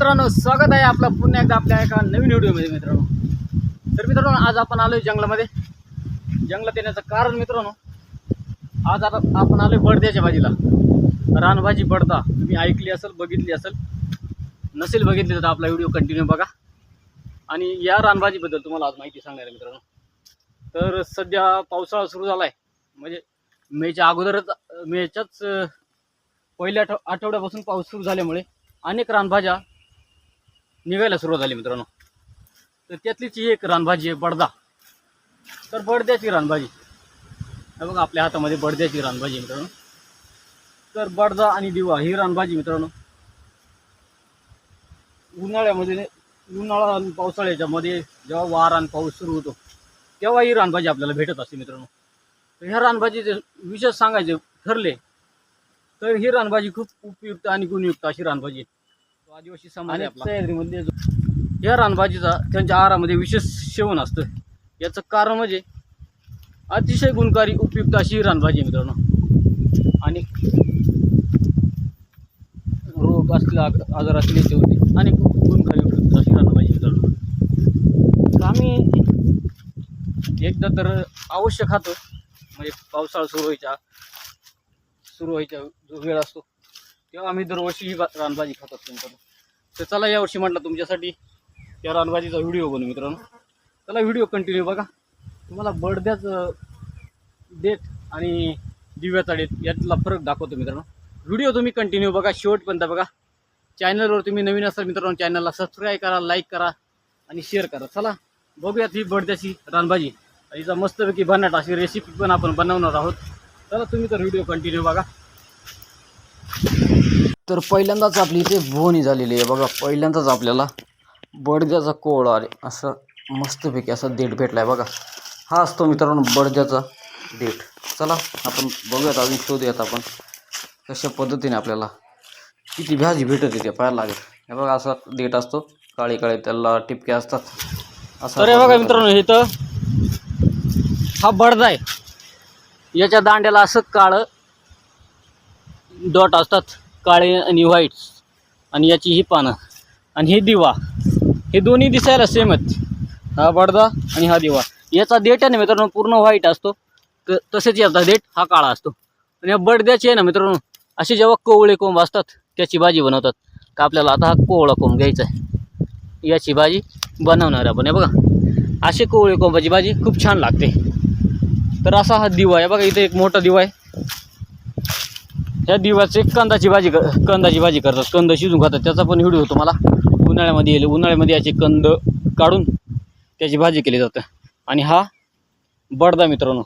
मित्रांनो स्वागत आहे आपलं पुन्हा एकदा आपल्या एका नवीन व्हिडिओमध्ये मित्रांनो. तर मित्रांनो आज आपण आलोय जंगलामध्ये. जंगलात येण्याचं कारण मित्रांनो आज आता आपण आलोय बडद्याच्या भाजीला. रानभाजी बडदा. तुम्ही ऐकली असेल बघितली असेल नसेल बघितली तर आपला व्हिडिओ कंटिन्यू बघा. आणि या रानभाजीबद्दल तुम्हाला आज माहिती सांगणार आहे मित्रांनो. तर सध्या पावसाळा सुरू झाला आहे म्हणजे मेच्या अगोदरच मेच्याच पहिल्या आठव आठवड्यापासून पाऊस सुरू झाल्यामुळे अनेक रानभाज्या निघायला सुरुवात झाली मित्रांनो. तर त्यातलीच ही एक रानभाजी आहे बडदा. तर बडद्याची रानभाजी. बघा आपल्या हातामध्ये बडद्याची रानभाजी मित्रांनो. तर बडदा आणि दिवा ही रानभाजी मित्रांनो. उन्हाळ्यामध्ये उन्हाळा आणि पावसाळ्याच्या मध्ये जेव्हा वार आणि पाऊस सुरू होतो तेव्हा ही रानभाजी आपल्याला भेटत असते मित्रांनो. तर ह्या रानभाजीचे विशेष सांगायचे ठरले तर ही रानभाजी खूप उपयुक्त आणि गुणयुक्त अशी रानभाजी आहे. आदिवासी समाज जो या रानभाजीचा त्यांच्या आहारामध्ये विशेष सेवन असतं. याचं कारण म्हणजे अतिशय गुणकारी उपयुक्त अशी रानभाजी मित्रांनो. आणि रोग असला आजार असले ते होते. आणि गुणकारी उपयुक्त अशी रानभाजी मित्रांनो. तर आम्ही एकदा तर अवश्य खातो. म्हणजे पावसाळा सुरू व्हायच्या सुरू व्हायच्या जो वेळ असतो तेव्हा आम्ही दरवर्षी ही रानभाजी खात असतो मित्रांनो. तर चला यावर्षी म्हटलं तुमच्यासाठी त्या रानभाजीचा व्हिडिओ बनवू मित्रांनो. चला व्हिडिओ कंटिन्यू बघा. तुम्हाला बडद्याचं देठ आणि दिव्याचा देठ यातला फरक दाखवतो मित्रांनो. व्हिडिओ तुम्ही कंटिन्यू बघा शेवटपर्यंत बघा. चॅनलवर तुम्ही नवीन असाल मित्रांनो चॅनलला सबस्क्राईब करा लाईक करा आणि शेअर करा. चला बघूयात ही बडद्याची रानभाजी. हिचा मस्तपैकी भन्नाट अशी रेसिपी पण आपण बनवणार आहोत. चला तुम्ही तर व्हिडिओ कंटिन्यू बघा. तर पहिल्यांदाच आपली इथे बोहणी झालेली आहे. बघा पहिल्यांदाच आपल्याला बडद्याचा कोळ असं मस्तपैकी असा देठ भेटला आहे बघा हा असतो मित्रांनो बडद्याचा देठ. चला आपण बघूयात अजून शोधूयात आपण कशा पद्धतीने आपल्याला किती भाजी भेटत येते पाहायला लागेल. हे बघा असा देठ असतो. काळे काळे त्याला टिपके असतात. असं तर हे बघा मित्रांनो इथं हा बडदा आहे. याच्या दांड्याला असं काळं डॉट असतात. काळे आणि व्हाईट्स आणि याची ही पानं. आणि हे दिवा. हे दोन्ही दिसायला सेम आहेत. हा बडदा आणि हा दिवा. याचा देठ आहे ना मित्रांनो पूर्ण व्हाईट असतो. त तसेच याचा देठ हा काळा असतो. आणि या बडद्याची आहे ना मित्रांनो असे जेव्हा कोवळे कोंब असतात त्याची भाजी बनवतात. का आपल्याला आता हा कोवळा कोंब घ्यायचा आहे. याची भाजी बनवणार आपण. हे बघा. असे कोवळे कोंबाची भाजी खूप छान लागते. तर असा हा दिवा आहे. बघा इथे एक मोठा दिवा आहे. ह्या दिवाचे कंदाची भाजी कंदाची भाजी करतात. कंद शिजून खातात. त्याचा पण व्हिडिओ तुम्हाला उन्हाळ्यामध्ये येईल. उन्हाळ्यामध्ये याचे कंद काढून त्याची भाजी केली जाते. आणि हा बडदा मित्रांनो.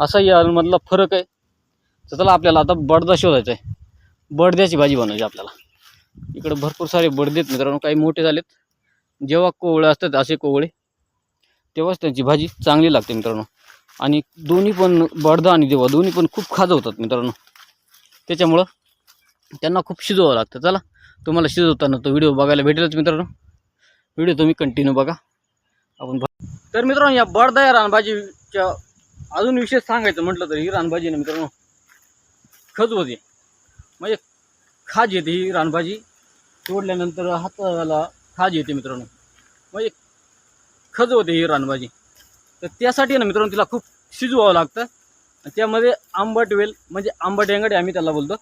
असा यामधला फरक आहे. तर चला आपल्याला आता बडदा शोधायचा आहे. बडद्याची भाजी बनवायची आपल्याला. इकडे भरपूर सारे बडदे आहेत मित्रांनो. काही मोठे झालेत. जेव्हा कोवळे असतात असे कोवळे तेव्हाच त्यांची भाजी चांगली लागते मित्रांनो. आणि दोन्ही पण बडदा आणि देवा दोन्ही पण खूप खाजवतात मित्रांनो. त्याच्यामुळं त्यांना खूप शिजवावं लागतं. चला तुम्हाला शिजवताना तो व्हिडिओ बघायला भेटेलच मित्रांनो. व्हिडिओ तुम्ही कंटिन्यू बघा. आपण तर मित्रांनो या बडदा या रानभाजीच्या अजून विशेष सांगायचं म्हटलं तर ही रानभाजी ना मित्रांनो खजवते म्हणजे खाज येते ही रानभाजी. तोडल्यानंतर हाताला खाज येते मित्रांनो. म्हणजे खजवते ही रानभाजी. तर त्यासाठी ना मित्रांनो तिला खूप शिजवावं लागतं. त्यामध्ये आंबट वेल म्हणजे आंबट येंगाडी आम्ही त्याला बोलतो.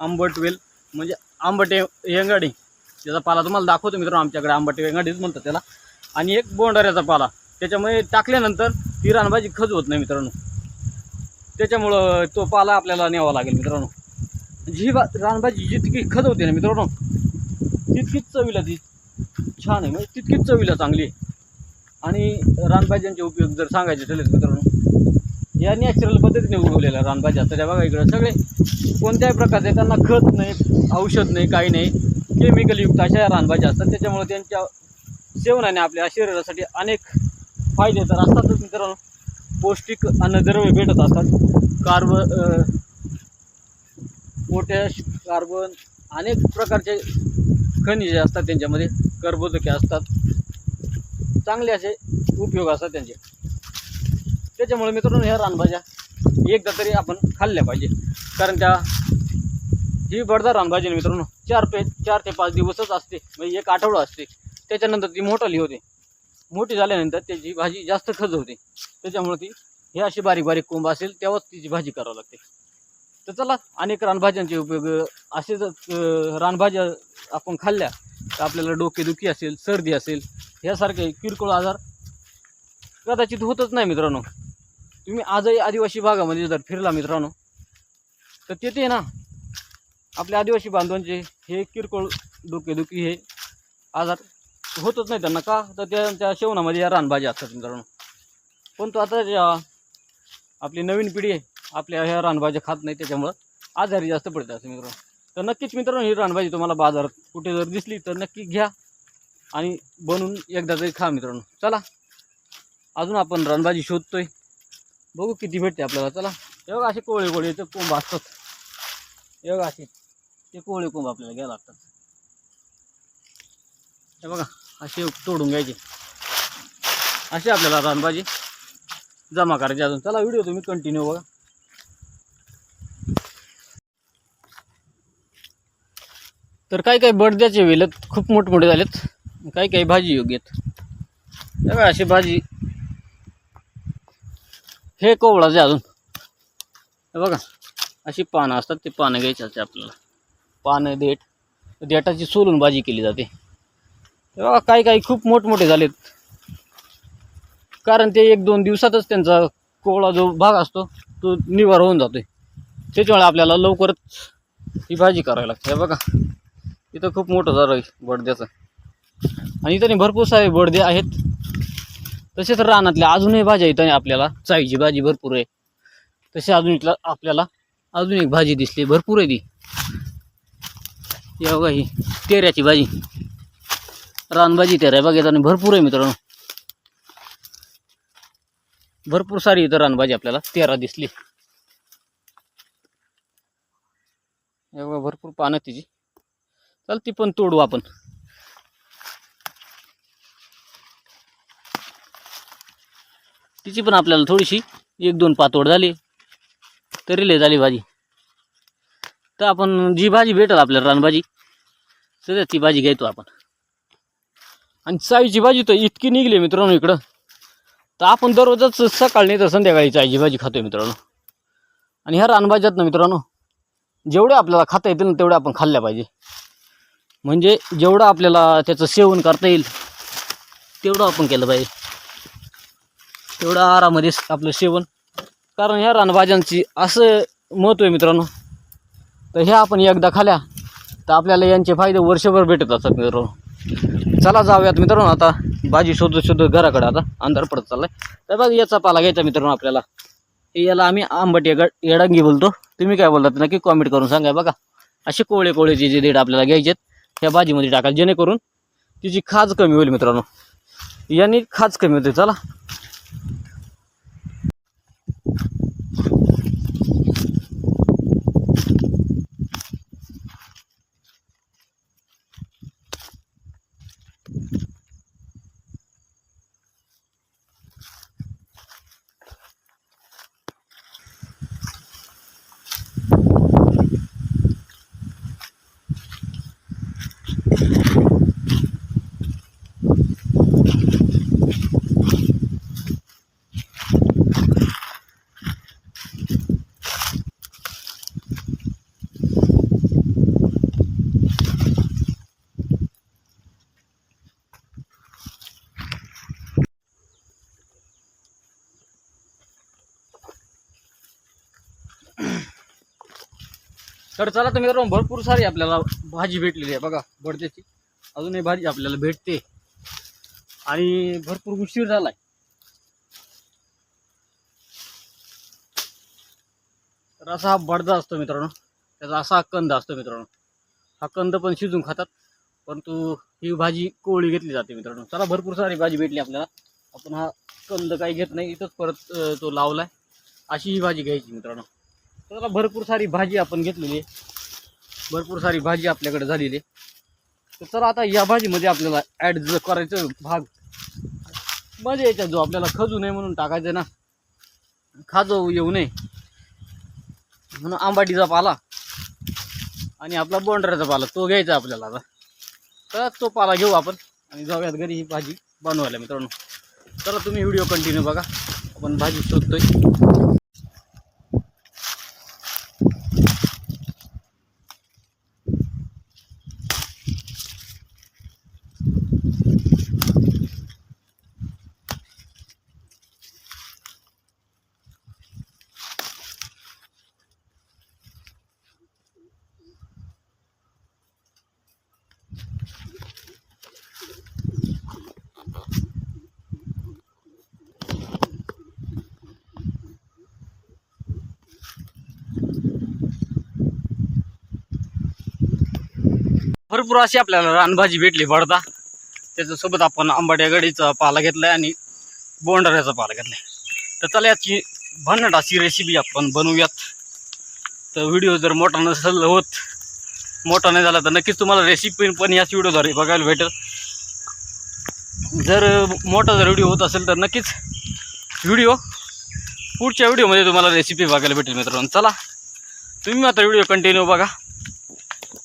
आंबट वेल म्हणजे आंबट ये- येंगाडी त्याचा पाला तुम्हाला दाखवतो मित्रांनो आमच्याकडे आंबट येंगाडीच म्हणतात त्याला. आणि एक बोंडाऱ्याचा पाला. त्याच्यामुळे टाकल्यानंतर ती रानभाजी खज होत नाही मित्रांनो. त्याच्यामुळं तो पाला आपल्याला न्यावा लागेल मित्रांनो. जी बा रानभाजी जितकी खजवते ना मित्रांनो तितकीच चवीला ती छान आहे. म्हणजे तितकीच चवीला चांगली आहे. आणि रानभाज्यांचे उपयोग जर सांगायचे ठरले तर मित्रांनो या नॅचरल पद्धतीने उगवलेल्या रानभाज्या. असतात त्या बघा इकडं सगळे कोणत्याही प्रकारचे त्यांना खत नाही औषध नाही काही नाही. केमिकलयुक्त अशा रानभाज्या असतात. त्याच्यामुळे त्यांच्या सेवनाने आपल्या शरीरासाठी अनेक फायदे तर असतातच मित्रांनो. पौष्टिक अन्नद्रव्य भेटत असतात. कार्ब पोटॅश कार्बन अनेक प्रकारचे खनिजे असतात त्यांच्यामध्ये. कर्बोदके असतात. चांगले असे उपयोग असतात त्यांचे. त्याच्यामुळे मित्रांनो ह्या रानभाज्या एकदा तरी आपण खाल्ल्या पाहिजे. कारण त्या ही बडदार रानभाजी मित्रांनो. चार पे चार ते पाच दिवसच असते. म्हणजे एक आठवडा असते. त्याच्यानंतर ती मोठाली होते. मोठी झाल्यानंतर त्याची भाजी जास्त खज होते. त्याच्यामुळे ती हे अशी बारीक बारीक कोंब असेल तेव्हाच तिची भाजी करावी लागते. तर चला अनेक रानभाज्यांचे उपयोग असेच जर रानभाज्या आपण खाल्ल्या तर आपल्याला डोकेदुखी असेल सर्दी असेल ह्यासारखे किरकोळ आजार कदाचित होतच नाही मित्रांनो. तुम्ही आजही आदिवासी भागामध्ये जर फिरला मित्रांनो तर तेथे ना आपल्या आदिवासी बांधवांचे हे किरकोळ डोकेदुखी हे आजार होतच नाही त्यांना का? तर त्यांच्या शेवणामध्ये या रानभाज्या असतात मित्रांनो. पण तो आता आपली नवीन पिढी आहे आपल्या ह्या रानभाज्या खात नाही त्याच्यामुळं आजारी जास्त पडतात असं मित्रांनो. तर नक्कीच मित्रांनो ही रानभाजी तुम्हाला बाजारात कुठे जर दिसली तर नक्की घ्या आणि बनवून एकदा तरी खा मित्रांनो. चला अजून आपण रानभाजी शोधतोय. बघू किती भेटते आपल्याला चला. हे बघा असे कोळे कोळेचे कोंब असतात हे बघा असे ते कोळे कोंब आपल्याला घ्यायला लागतात. हे बघा असे तोडून घ्यायचे. असे आपल्याला रानभाजी जमा करायची अजून. चला व्हिडिओ तुम्ही कंटिन्यू बघा. तर काही काही बडद्याचे वेलत खूप मोठमोठे झालेत काही काही भाजी योग्य आहेत. हे अशी भाजी हे कोवळाचे अजून. हे बघा अशी पानं असतात ते पानं घ्यायची असते आपल्याला. पानं देठ. देठाची सोलून भाजी केली जाते. हे बघा काही काही खूप मोठमोठे झालेत. कारण ते एक दोन दिवसातच त्यांचा कोवळा जो भाग असतो तो निवार होऊन जातोय. त्याच्यामुळे आपल्याला लवकरच ही भाजी करावी लागते. बघा इथं खूप मोठं झालं आहे बडद्याचं. आणि इथं भरपूर सारे बडदे आहेत. तसेच रानातल्या अजूनही भाज्या इथं आपल्याला. चायची भाजी भरपूर आहे. तसे अजून इथला आपल्याला अजून एक भाजी दिसली. भरपूर आहे ती. या बघा ही तेऱ्याची भाजी. रानभाजी तेरा आहे बघा भरपूर आहे मित्रांनो. भरपूर सारी इथं रानभाजी आपल्याला तेरा दिसली. भरपूर पानं तिची. चल ती पण तोडू आपण. तिची पण आपल्याला थोडीशी एक दोन पातोड झाली. तरी लय झाली भाजी. तर आपण जी भाजी भेटेल आपल्याला रानभाजी सध्या ती भाजी घ्यायचो आपण. आणि चायची भाजी तर इतकी निघली मित्रांनो इकडं. तर आपण दररोजच सकाळ नाही तर संध्याकाळी चायची भाजी खातोय मित्रांनो. आणि ह्या रानभाज्यात ना मित्रांनो जेवढे आपल्याला खाता येतील ना तेवढे आपण खाल्ल्या पाहिजे. म्हणजे जेवढं आपल्याला त्याचं सेवन करता येईल तेवढं आपण केलं पाहिजे. तेवढं आरामध्ये आपलं सेवन. कारण ह्या रानभाज्यांची असं महत्त्व आहे मित्रांनो. तर ह्या आपण एकदा खाल्या तर आपल्याला यांचे फायदे वर्षभर भेटत असतात मित्रांनो. चला जाऊयात मित्रांनो आता. भाजी शोधत शोधत घराकडे आता. अंधार पडत चाललाय. तर बघ याचा पाला घ्यायचा मित्रांनो आपल्याला. हे याला आम्ही आंबट येगा येडांगी बोलतो. तुम्ही काय बोलतात नक्की कॉमेंट करून सांगा बघा. असे कोवळे कोवळेचे जे देठ आपल्याला घ्यायचेत ह्या भाजीमध्ये टाकाल. जेणेकरून तिची खाज कमी होईल मित्रांनो. यांनी खाज कमी होते. चला. どうも。तर चला तर मित्रांनो भरपूर सारी आपल्याला भाजी भेटलेली आहे बघा बडद्याची. अजूनही भाजी आपल्याला भेटते. आणि भरपूर उशीर झालाय. तर असा हा बडदा असतो मित्रांनो. त्याचा असा हा कंद असतो मित्रांनो. हा कंद पण शिजून खातात परंतु ही भाजी कोवळी घेतली जाते मित्रांनो. चला भरपूर सारी भाजी भेटली आपल्याला. आपण हा कंद काही घेत नाही इथंच परत तो तो लावलाय. अशी ही भाजी घ्यायची मित्रांनो. तर भरपूर सारी भाजी आपण घेतलेली आहे. भरपूर सारी भाजी आपल्याकडे झालेली आहे. तर चला आता या भाजीमध्ये आपल्याला ॲड जो करायचं भाग. म्हणजे मजा यायचा जो आपल्याला खजू नये म्हणून टाकायचं ना खाजो येऊ नये. म्हणून आंबाटीचा पाला आणि आपला बोंडऱ्याचा पाला तो घ्यायचा आपल्याला आता. तर तो पाला घेऊ आपण आणि जाऊयात घरी ही भाजी बनवायला मित्रांनो. चला तुम्ही व्हिडिओ कंटिन्यू बघा. आपण भाजी शोधतोय. भरपूर अशी आपल्याला रानभाजी भेटली भरता त्याच्यासोबत आपण आंबाड्या गडीचा पाला आहे आणि बोंडऱ्याचा पाला आहे तर चला याची भन्नाट अशी रेसिपी आपण बनवूयात. तर व्हिडिओ जर मोठा नसेल होत मोठा नाही झाला तर नक्कीच तुम्हाला रेसिपी पण याच व्हिडिओद्वारे बघायला भेटेल. जर मोठा जर व्हिडिओ होत असेल तर नक्कीच व्हिडिओ पुढच्या व्हिडिओमध्ये तुम्हाला रेसिपी बघायला भेटेल मित्रांनो. चला तुम्ही मात्र व्हिडिओ कंटिन्यू बघा.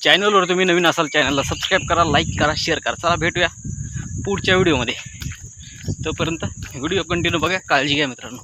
चॅनलवर तुम्ही नवीन असाल चॅनलला सबस्क्राईब करा लाईक करा शेअर करा. चला भेटूया पुढच्या व्हिडिओमध्ये तोपर्यंत व्हिडिओ कंटिन्यू बघा काळजी घ्या मित्रांनो.